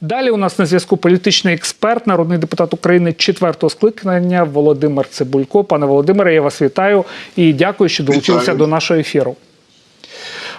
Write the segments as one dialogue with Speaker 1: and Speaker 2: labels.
Speaker 1: Далі у нас на зв'язку політичний експерт, народний депутат України четвертого скликання Володимир Цибулько. Пане Володимире, я вас вітаю і дякую, що долучилися
Speaker 2: Вітаю.
Speaker 1: до нашого ефіру.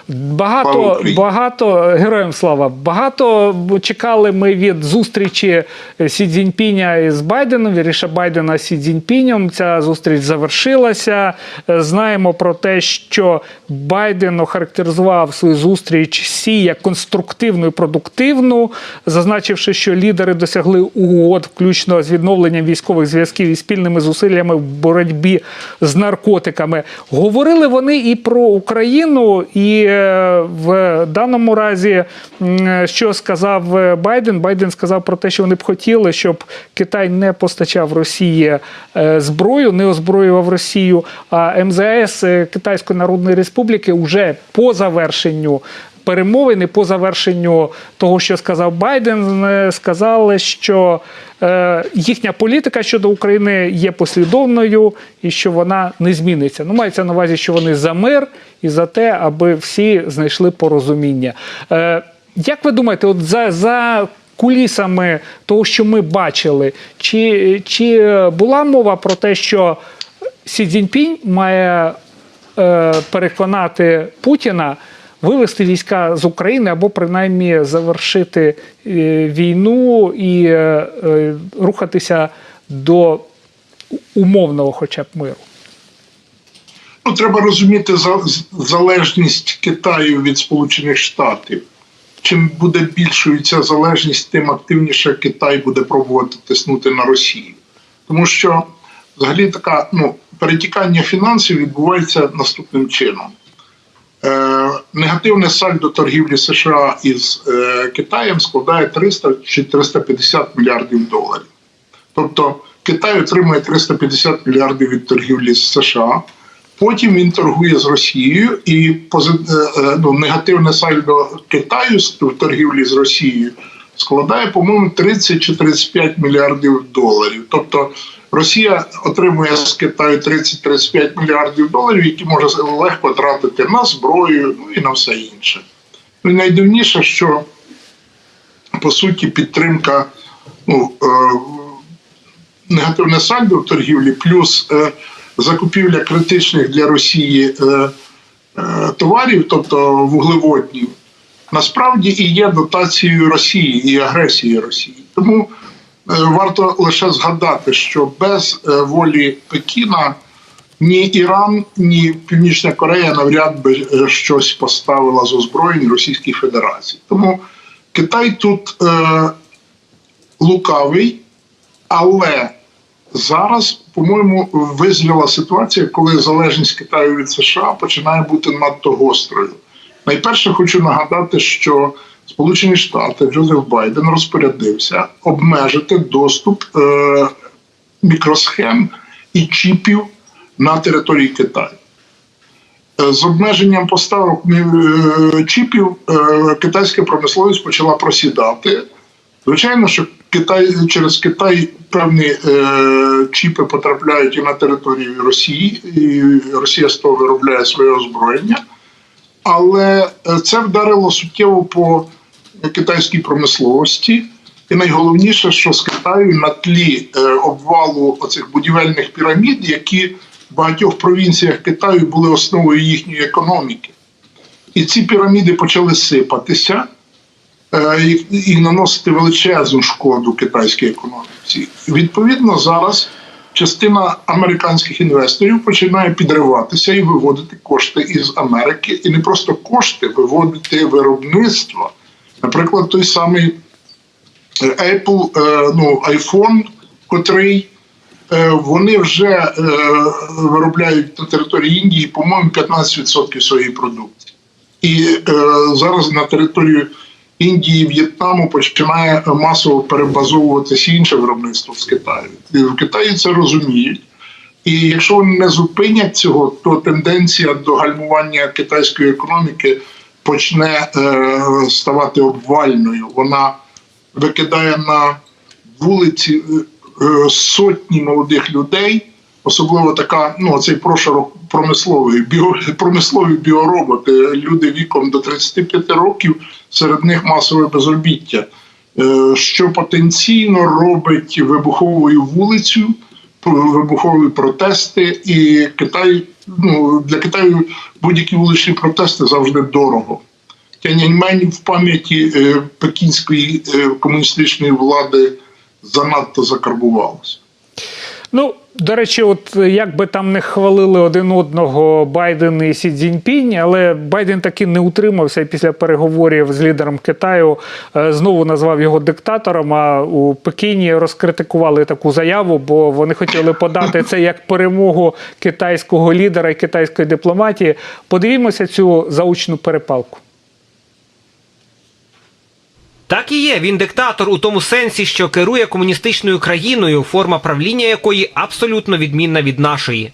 Speaker 1: Багато, багато героям слава. Багато чекали ми від зустрічі Сі Цзіньпіня із Байденом, віріше Байдена з Сі Цзіньпінем. Ця зустріч завершилася. Е, Знаємо про те, що Байден охарактеризував свою зустріч Сі як конструктивну і продуктивну, зазначивши, що лідери досягли угод, включно з відновленням військових зв'язків і спільними зусиллями в боротьбі з наркотиками. Говорили вони і про Україну, і в даному разі, що сказав е, Байден, Байден сказав про те, що вони б хотіли, щоб Китай не постачав Росії е, зброю, не озброював Росію. А МЗС е, Китайської Народної Республіки вже по завершенню. Перемовини по завершенню того, що сказав Байден, е, сказали, що е, їхня політика щодо України є послідовною і що вона не зміниться. Ну, мається на увазі, що вони за мир і за те, аби всі знайшли порозуміння. Е, як ви думаєте, от за, за кулісами того, що ми бачили, чи, чи була мова про те, що Сі Цзіньпінь має е, переконати Путіна вивести війська з України або принаймні завершити е, війну і е, е, рухатися до умовного, хоча б миру.
Speaker 2: Ну, треба розуміти залежність Китаю від Сполучених Штатів. Чим буде більшою ця залежність, тим активніше Китай буде пробувати тиснути на Росію. Тому що взагалі така ну, перетікання фінансів відбувається наступним чином. Е, негативне сальдо торгівлі США із е, Китаєм складає 300 чи 350 мільярдів доларів. Тобто Китай отримує 350 мільярдів від торгівлі з США. Потім він торгує з Росією, і е, ну, негативне сальдо Китаю в торгівлі з Росією складає, по-моєму, 30 чи 35 мільярдів доларів. Тобто Росія отримує з Китаю 30-35 мільярдів доларів, які може легко тратити на зброю ну, і на все інше. Ну, і найдивніше, що по суті підтримка ну, е, негативне сальдо в торгівлі, плюс е, закупівля критичних для Росії е, е, товарів, тобто вуглеводнів, насправді і є дотацією Росії і агресією Росії. Тому варто лише згадати, що без е, волі Пекіна ні Іран, ні Північна Корея навряд би е, щось поставила з озброєнь Російській Федерації. Тому Китай тут е, лукавий, але зараз, по-моєму, визріла ситуація, коли залежність Китаю від США починає бути надто гострою. Найперше хочу нагадати, що Сполучені Штати Джозеф Байден розпорядився обмежити доступ е, мікросхем і чіпів на території Китаю. Е, З обмеженням поставок е, чіпів е, китайська промисловість почала просідати. Звичайно, що Китай через Китай певні чіпи потрапляють і на територію Росії, і Росія з того виробляє своє озброєння. Але це вдарило суттєво по китайській промисловості. І найголовніше, що з Китаю на тлі е, обвалу оцих будівельних пірамід, які в багатьох провінціях Китаю були основою їхньої економіки. І ці піраміди почали сипатися е, і, наносити величезну шкоду китайській економіці. Відповідно, зараз частина американських інвесторів починає підриватися і виводити кошти із Америки, і не просто кошти, виводити виробництво. Наприклад, той самий е, Apple, е, ну, iPhone, котрий е, вони вже виробляють на території Індії, по-моєму, 15% своєї продукції. І зараз на територію Індії, В'єтнаму починає масово перебазовуватися інше виробництво з Китаю. І в Китаї це розуміють. І якщо вони не зупинять цього, то тенденція до гальмування китайської економіки почне е, ставати обвальною. Вона викидає на вулиці е, е, сотні молодих людей, особливо така, ну цей прошарок промисловий, біо, промислові біороботи, люди віком до 35 років, серед них масове безробіття. е, що потенційно робить вибуховою вулицю, вибухові протести, і Китай ну, для Китаю будь-які вуличні протести завжди дорого. Тяньаньмень в пам'яті е, пекінської е, комуністичної влади занадто закарбувалося.
Speaker 1: Ну, до речі, от як би там не хвалили один одного Байден і Сі Цзіньпінь, але Байден таки не утримався і після переговорів з лідером Китаю е, знову назвав його диктатором. А у Пекіні розкритикували таку заяву, бо вони хотіли подати це як перемогу китайського лідера і китайської дипломатії. Подивімося цю заучну перепалку.
Speaker 3: Так і є. Він диктатор у тому сенсі, що керує комуністичною країною, форма правління якої абсолютно відмінна від нашої.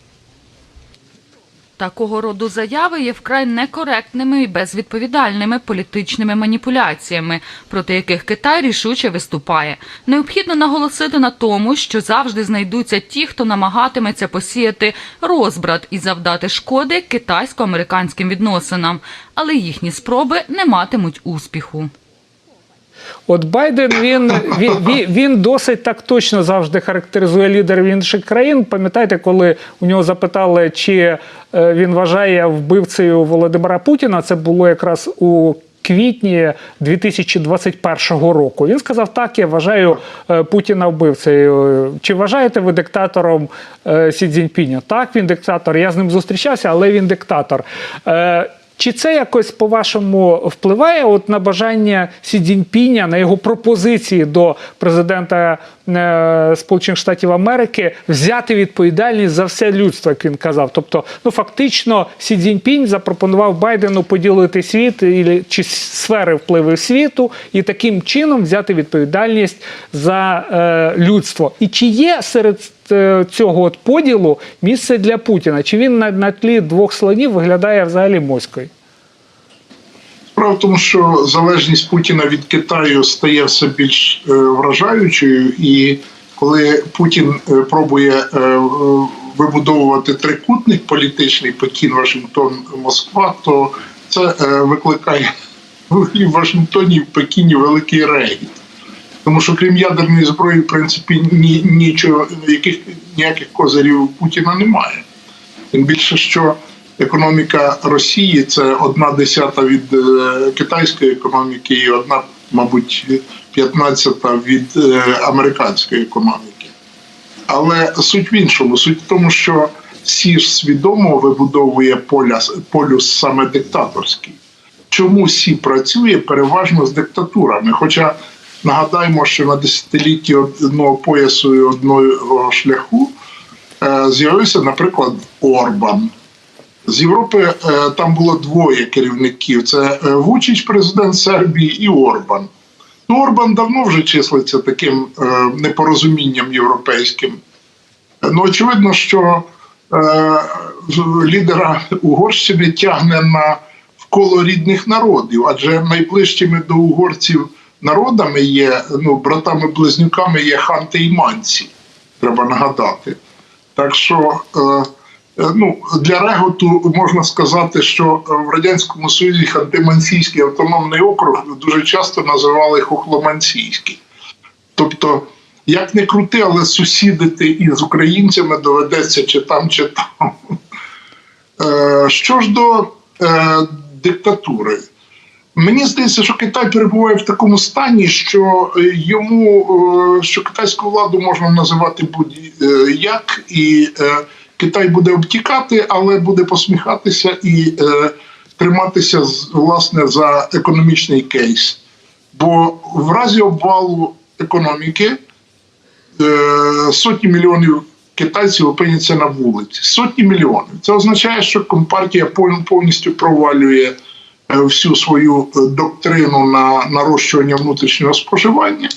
Speaker 4: Такого роду заяви є вкрай некоректними і безвідповідальними політичними маніпуляціями, проти яких Китай рішуче виступає. Необхідно наголосити на тому, що завжди знайдуться ті, хто намагатиметься посіяти розбрат і завдати шкоди китайсько-американським відносинам, але їхні спроби не матимуть успіху.
Speaker 1: От Байден він, він, він, досить так точно завжди характеризує лідерів інших країн. Пам'ятаєте, коли у нього запитали, чи е, він вважає вбивцею Володимира Путіна, це було якраз у квітні 2021 року. Він сказав: так, я вважаю е, Путіна вбивцею. Чи вважаєте ви диктатором е, Сі Цзіньпіня? Так, він диктатор. Я з ним зустрічався, але він диктатор. Чи це якось по-вашому впливає от на бажання Сі Цзіньпіня, на його пропозиції до президента е, Сполучених Штатів Америки взяти відповідальність за все людство, як він казав? Тобто, ну фактично, Сі Цзіньпінь запропонував Байдену поділити світ чи сфери впливу світу і таким чином взяти відповідальність за е, людство. І чи є серед цього от поділу місце для Путіна? Чи він на, на тлі двох слонів виглядає взагалі моською?
Speaker 2: Справа в тому, що залежність Путіна від Китаю стає все більш е, вражаючою, і коли Путін е, пробує е, е, вибудовувати трикутник політичний Пекін, Вашингтон, Москва, то це е, викликає в Вашингтоні в Пекіні великий регіт. Тому що крім ядерної зброї, в принципі, ні, нічого, яких, ніяких козирів Путіна немає. Тим більше, що економіка Росії це одна десята від е, китайської економіки і одна, мабуть, п'ятнадцята від е, американської економіки. Але суть в іншому, суть в тому, що Сі ж свідомо вибудовує поля, полюс саме диктаторський. Чому Сі працює переважно з диктатурами? Хоча нагадаємо, що на десятилітті одного поясу і одного шляху е, з'явився, наприклад, Орбан. З Європи е, там було двоє керівників: це е, Вучич, президент Сербії, і Орбан. Ну, Орбан давно вже числиться таким непорозумінням європейським. Ну, очевидно, що лідера Угорщини тягне на в коло рідних народів, адже найближчими до угорців народами є, ну, братами-близнюками є ханти і манці, треба нагадати. Так що е, е, ну, для реготу можна сказати, що в Радянському Союзі Ханти-Мансійський автономний округ дуже часто називали Хохломансійський. Тобто, як не крути, але сусідити із українцями доведеться чи там, чи там. Е, Що ж до е, диктатури, мені здається, що Китай перебуває в такому стані, що е, йому е, що китайську владу можна називати будь-як, і е, Китай буде обтікати, але буде посміхатися і триматися власне за економічний кейс. Бо в разі обвалу економіки сотні мільйонів китайців опиняться на вулиці. Сотні мільйонів. Це означає, що компартія пов- повністю провалює всю свою е, доктрину на нарощування внутрішнього споживання.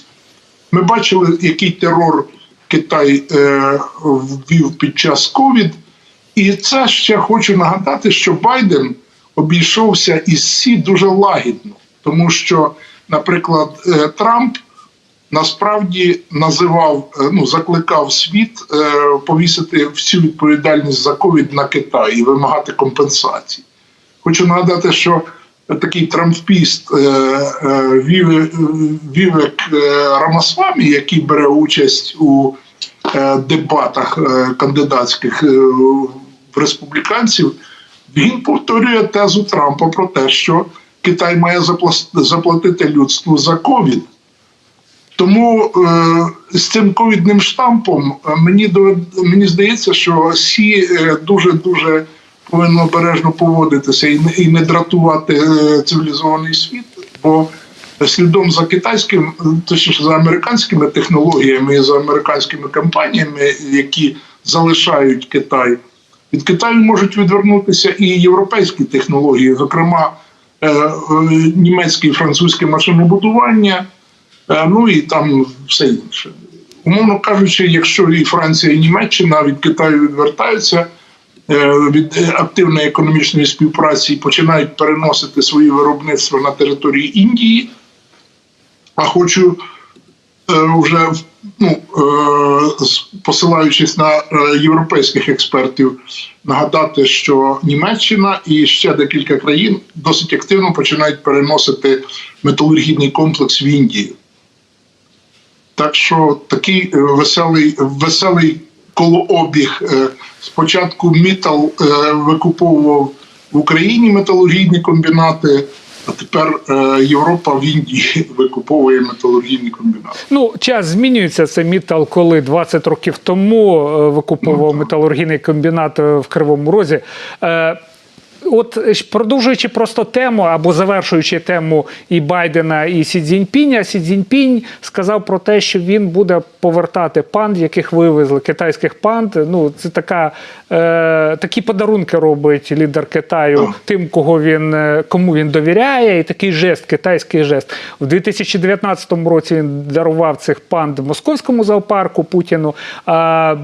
Speaker 2: Ми бачили, який терор Китай е, ввів під час ковід. І це ще хочу нагадати, що Байден обійшовся із Сі дуже лагідно, тому що, наприклад, е, Трамп насправді називав, е, ну закликав світ е, повісити всю відповідальність за ковід на Китай і вимагати компенсації. Хочу нагадати, що такий трампіст е, е, Вівек е, Рамасвамі, який бере участь у дебатах кандидатських в республіканців, він повторює тезу Трампа про те, що Китай має заплатити людству за ковід. Тому е, з цим ковідним штампом мені мені здається, що Сі дуже дуже повинно обережно поводитися і не, дратувати е, цивілізований світ, бо слідом за китайським, точніше за американськими технологіями і за американськими компаніями, які залишають Китай, від Китаю можуть відвернутися і європейські технології, зокрема е, е, німецьке і французьке машинобудування. Ну і там все інше. Умовно кажучи, якщо і Франція, і Німеччина від Китаю відвертаються від е, активної економічної співпраці починають переносити свої виробництва на території Індії, а хочу е, вже ну, е, посилаючись на європейських експертів, нагадати, що Німеччина і ще декілька країн досить активно починають переносити металургійний комплекс в Індію. Так що такий веселий, веселий колообіг. Е, Спочатку Мітал е, викуповував в Україні металургійні комбінати, а тепер е, Європа в Індії викуповує металургійні комбінати.
Speaker 1: Ну, час змінюється. Це Мітал, коли 20 років тому викуповував ну, металургійний комбінат в Кривому Розі. От е, продовжуючи просто тему або завершуючи тему і Байдена, і Сі Цзіньпіня, Сі Цзіньпінь сказав про те, що він буде повертати панд, яких вивезли китайських панд. Ну це така е, такі подарунки робить лідер Китаю тим, кого він е, кому він довіряє, і такий жест, китайський жест. В 2019 році він дарував цих панд московському зоопарку Путіну. А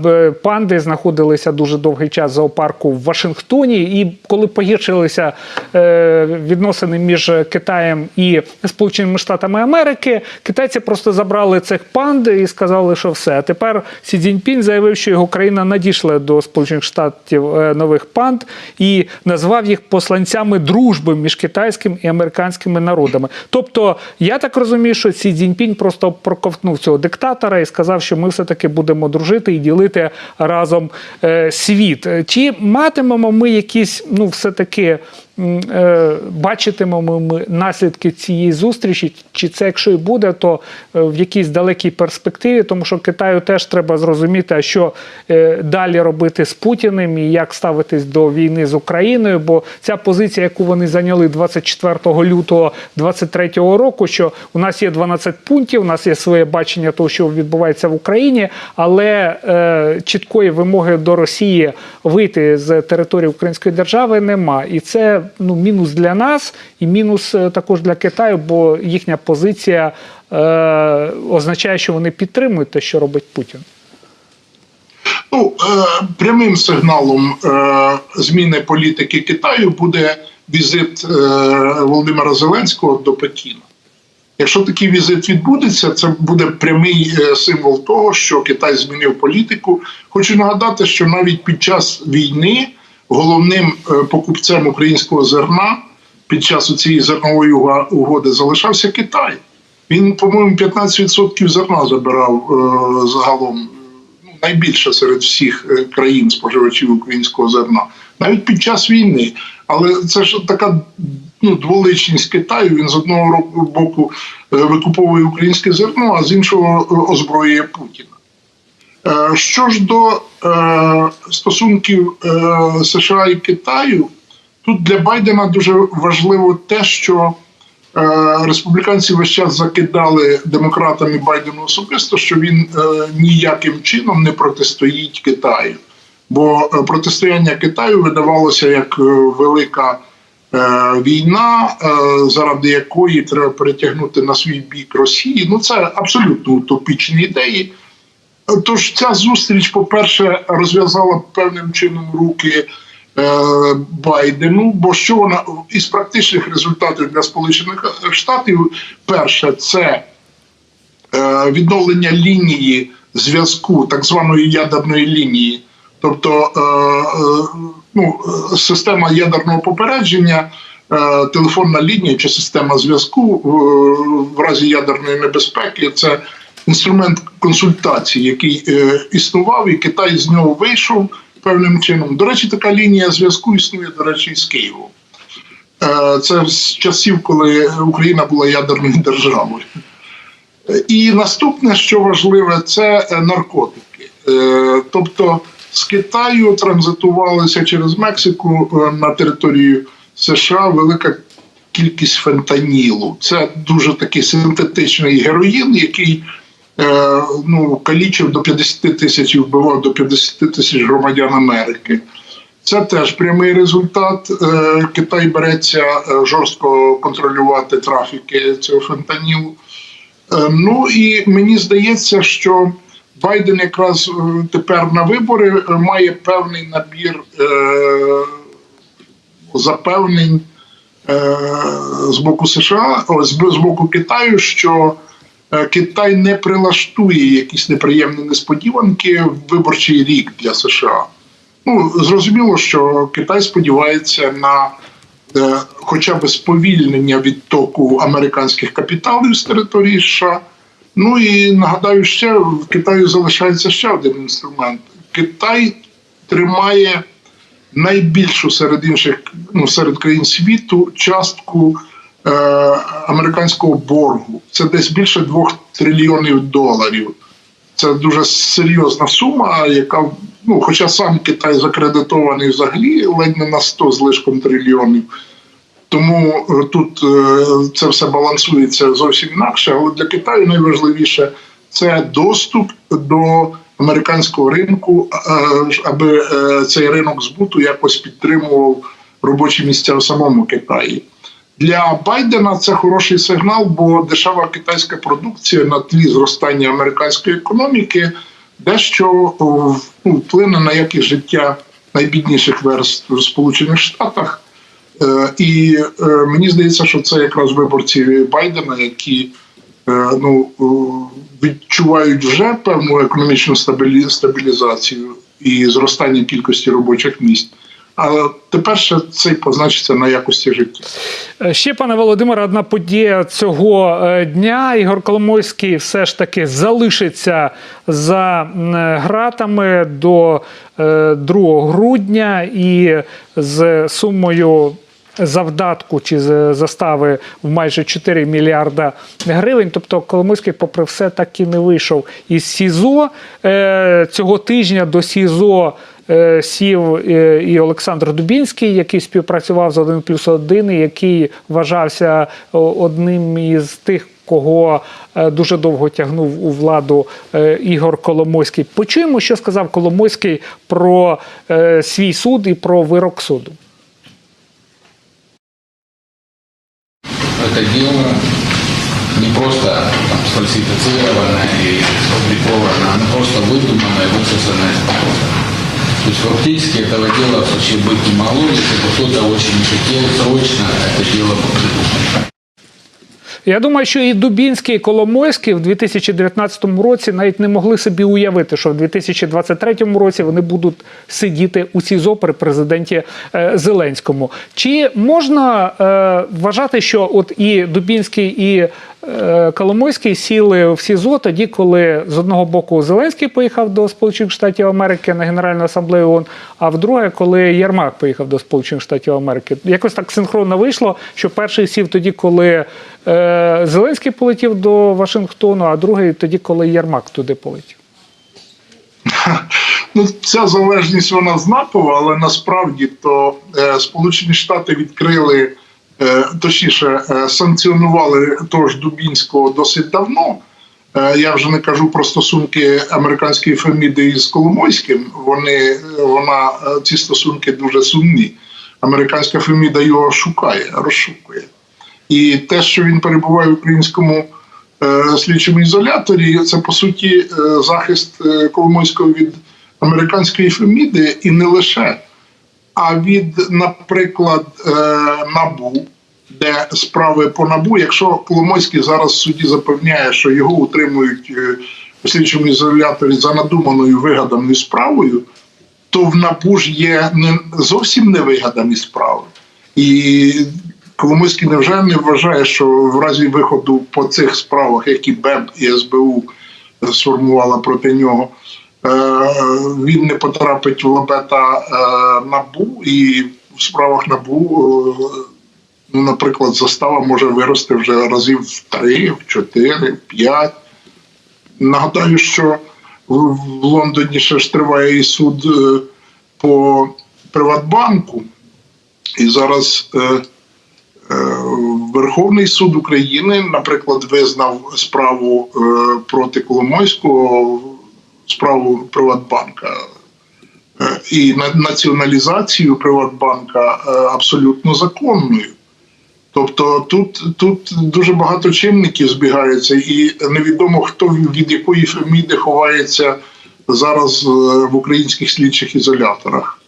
Speaker 1: панди знаходилися дуже довгий час в зоопарку в Вашингтоні. І коли погіршилися е, відносини між Китаєм і Сполученими Штатами Америки, китайці просто забрали цих панд і сказали, що все. А тепер Сі Цзіньпінь заявив, що його країна надійшла до Сполучених Штатів е, нових панд і назвав їх посланцями дружби між китайським і американськими народами. Тобто, я так розумію, що Сі Цзіньпінь просто проковтнув цього диктатора і сказав, що ми все таки будемо дружити і ділити разом е, світ. Чи матимемо ми якісь, ну, все таки. Е, Бачитимемо ми наслідки цієї зустрічі, чи це, якщо і буде, то е, в якійсь далекій перспективі, тому що Китаю теж треба зрозуміти, що е, далі робити з Путіним і як ставитись до війни з Україною. Бо ця позиція, яку вони зайняли 24 лютого 2023 року, що у нас є 12 пунктів, у нас є своє бачення того, що відбувається в Україні, але е, чіткої вимоги до Росії вийти з території Української держави нема. І це ну мінус для нас, і мінус е, також для Китаю, бо їхня позиція е, означає, що вони підтримують те, що робить Путін.
Speaker 2: Ну, е, прямим сигналом е, зміни політики Китаю буде візит е, Володимира Зеленського до Пекіна. Якщо такий візит відбудеться, це буде прямий е, символ того, що Китай змінив політику. Хочу нагадати, що навіть під час війни головним е, покупцем українського зерна під час цієї зернової угоди залишався Китай. Він, по-моєму, 15% зерна забирав е, загалом ну, найбільше серед всіх е, країн споживачів українського зерна, навіть під час війни. Але це ж така ну, дволичність Китаю. Він з одного боку е, викуповує українське зерно, а з іншого е, озброює Путіна. Е, Що ж до е, стосунків е, США і Китаю, тут для Байдена дуже важливо те, що республіканці весь час закидали демократам і Байдену особисто, що він ніяким чином не протистоїть Китаю. Бо протистояння Китаю видавалося як велика війна, заради якої треба перетягнути на свій бік Росії. Ну це абсолютно утопічні ідеї. Тож ця зустріч, по-перше, розв'язала певним чином руки е, Байдену. Бо що вона із практичних результатів для Сполучених Штатів, перше, це е, відновлення лінії зв'язку, так званої ядерної лінії, тобто е, е, ну, система ядерного попередження. е, телефонна лінія чи система зв'язку е, в разі ядерної небезпеки. Це інструмент консультації, який е, існував, і Китай з нього вийшов певним чином. До речі, така лінія зв'язку існує, до речі, з Києвом. Е, Це з часів, коли Україна була ядерною державою. І наступне, що важливе, це е, наркотики. Е, Тобто з Китаю транзитувалися через Мексику е, на територію США велика кількість фентанілу. Це дуже такий синтетичний героїн, який ну, калічив до 50 тисяч і вбивав до 50 тисяч громадян Америки. Це теж прямий результат. Е, Китай береться е, жорстко контролювати трафіки цього фентанілу. Е, Ну і мені здається, що Байден якраз е, тепер на вибори е, має певний набір е, запевнень е, з боку США, з боку Китаю, що е, Китай не прилаштує якісь неприємні несподіванки в виборчий рік для США. Ну, зрозуміло, що Китай сподівається на е, хоча б сповільнення відтоку американських капіталів з території США. Ну і нагадаю, ще в Китаї залишається ще один інструмент. Китай тримає найбільшу серед інших, ну серед країн світу частку е, американського боргу. Це десь більше двох трильйонів доларів. Це дуже серйозна сума, яка, ну, хоча сам Китай закредитований взагалі ледь не на 100 з лишком трильйонів. Тому е, тут е, це все балансується зовсім інакше. Але для Китаю найважливіше це доступ до американського ринку, е, аби е, цей ринок збуту якось підтримував робочі місця в самому Китаї. Для Байдена це хороший сигнал, бо дешева китайська продукція на тлі зростання американської економіки дещо ну, вплине на якість життя найбідніших верств в Сполучених Штатах. Е, І е, мені здається, що це якраз виборці Байдена, які е, ну, е, відчувають вже певну економічну стабілізацію і зростання кількості робочих місць. Але тепер ще це й позначиться на якості життя.
Speaker 1: Е, Ще, пане Володимире, одна подія цього е, дня. Ігор Коломойський все ж таки залишиться за гратами до е, 2 грудня і з сумою. Завдатку чи застави в майже 4 мільярда гривень. Тобто Коломойський, попри все, так і не вийшов із СІЗО. Цього тижня до СІЗО сів е, і Олександр Дубінський, який співпрацював з 1 плюс 1, і який вважався о, одним із тих. Кого е, дуже довго тягнув у владу е, Ігор Коломойський. Почуємо, що сказав Коломойський про е, свій суд і про вирок суду.
Speaker 5: это дело не просто там, сфальсифицировано и сфабриковано, оно просто выдумано и высосано из пальца. То есть фактически этого дела вообще быть не могло, если бы кто-то очень не хотел срочно это дело придумать.
Speaker 1: Я думаю, що і Дубінський, і Коломойський в 2019 році навіть не могли собі уявити, що в 2023 році вони будуть сидіти у СІЗО при президенті е, Зеленському. Чи можна е, вважати, що от і Дубінський, і е, Коломойський сіли в СІЗО тоді, коли з одного боку Зеленський поїхав до Сполучених Штатів Америки на Генеральну асамблею ООН, а вдруге, коли Єрмак поїхав до Сполучених Штатів Америки. Якось так синхронно вийшло, що перший сів тоді, коли е, Зеленський полетів до Вашингтону, а другий тоді, коли Єрмак туди полетів.
Speaker 2: Ну, ця залежність вона знакова, але насправді то е, Сполучені Штати відкрили, е, точніше, е, санкціонували того Дубінського досить давно. Е, я вже не кажу про стосунки американської Феміди із Коломойським. Вони вона е, ці стосунки дуже сумні. Американська Феміда його шукає, розшукує. І те, що він перебуває в українському е, слідчому ізоляторі, це по суті е, захист е, Коломойського від американської Феміди і не лише, а від, наприклад, е, НАБУ, де справи по НАБУ, якщо Коломойський зараз в суді запевняє, що його утримують е, у слідчому ізоляторі за надуманою вигаданою справою, то в НАБУ ж є не зовсім невигадані справи. І Коломойський невже не вважає, що в разі виходу по цих справах, які БЕБ і СБУ сформувала проти нього, він не потрапить в лабета е, НАБУ і в справах НАБУ, е, ну, наприклад, застава може вирости вже разів в три, в чотири, в п'ять. Нагадаю, що в Лондоні ще ж триває і суд е, по Приватбанку, і зараз е, е, Верховний суд України, наприклад, визнав справу е, проти Коломойського, справу Приватбанка е, і націоналізацію Приватбанка е, абсолютно законною. Тобто тут, тут дуже багато чинників збігаються, і невідомо хто від якої феміди ховається зараз е, в українських слідчих ізоляторах.